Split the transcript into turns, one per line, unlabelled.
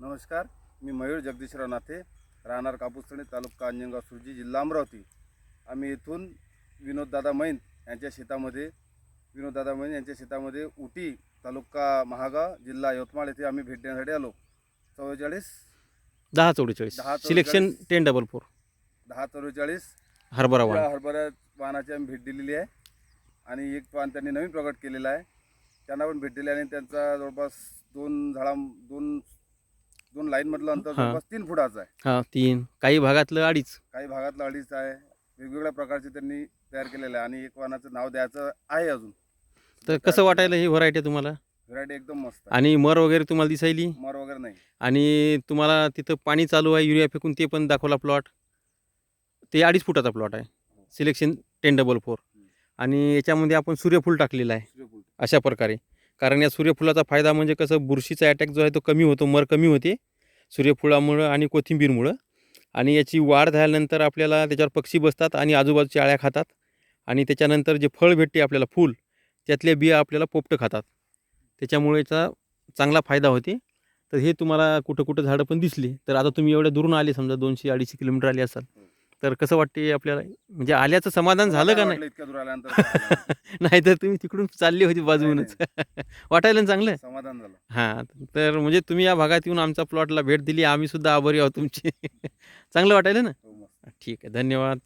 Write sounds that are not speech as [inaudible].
नमस्कार मी मयूर जगदीशराव नाथे राहणार कापूसतणे तालुका अंजनगाव सुरजी जिल्हा अमरावती. आम्ही इथून विनोददादा मैन यांच्या शेतामध्ये विनोददादा मैन यांच्या शेतामध्ये उटी तालुका महागाव जिल्हा यवतमाळ येथे आम्ही भेट देण्यासाठी आलो. चव्वेचाळीस
दहा चौवेचाळीस
दहा
सिलेक्शन. टेन डबल फोर
दहा चव्वेचाळीस.
हरभरा
हरभरा वाहनाची आम्ही भेट दिलेली आहे. आणि एक पान त्यांनी नवीन प्रकट केलेला आहे. त्यांना पण भेट दिली आणि त्यांचा जवळपास दोन झाडा दोन दोन लाईनमधलं अंतर
हा.
जवळपास तीन फुटाचं आहे.
हां तीन. काही भागातलं अडीच.
काही भागातलं अडीच आहे. वेगवेगळ्या प्रकारचे त्यांनी तयार केलेलं आहे आणि एक वाहनाचं नाव द्यायचं आहे अजून.
तर कसं वाटायला ही व्हरायटी तुम्हाला?
व्हरायटी एकदम मस्त आहे.
आणि मर वगैरे तुम्हाला दिसायली?
मर वगैरे नाही.
आणि तुम्हाला तिथं पाणी चालू आहे युरिया फेकून ते पण दाखवला प्लॉट ते अडीच फुटाचा प्लॉट आहे. सिलेक्शन टेन डबल फोर आणि याच्यामध्ये आपण सूर्यफूल टाकलेलं आहे.
सूर्यफूल.
अशा प्रकारे. कारण या सूर्यफुलाचा फायदा म्हणजे कसं बुरशीचा अटॅक जो आहे तो कमी होतो मर कमी होते. सूर्यफुळामुळं आणि कोथिंबीरमुळं. आणि याची वाढ झाल्यानंतर आपल्याला त्याच्यावर पक्षी बसतात आणि आजूबाजूच्या आळ्या खातात. आणि त्याच्यानंतर जे फळ भेटते आपल्याला फूल त्यातले बिया आपल्याला पोपटं खातात. त्याच्यामुळे याचा चांगला फायदा होते. तर हे तुम्हाला कुठं कुठं झाडं पण दिसली. तर आता तुम्ही एवढ्या दुरून आले समजा दोनशे अडीचशे किलोमीटर आले असाल. तर कसं वाटते आपल्याला? म्हणजे आल्याचं समाधान झालं का नाही?
इतक्या दूर आल्यानंतर
नाही तर [laughs] तुम्ही तिकडून चालली होती बाजूनच [laughs] वाटायला ना चांगलं?
समाधान झालं.
हां तर म्हणजे तुम्ही या भागात येऊन आमच्या प्लॉटला भेट दिली. आम्ही सुद्धा आभारी आहोत तुमचे. [laughs] चांगलं वाटायला ना?
हो मस्त.
ठीक आहे धन्यवाद.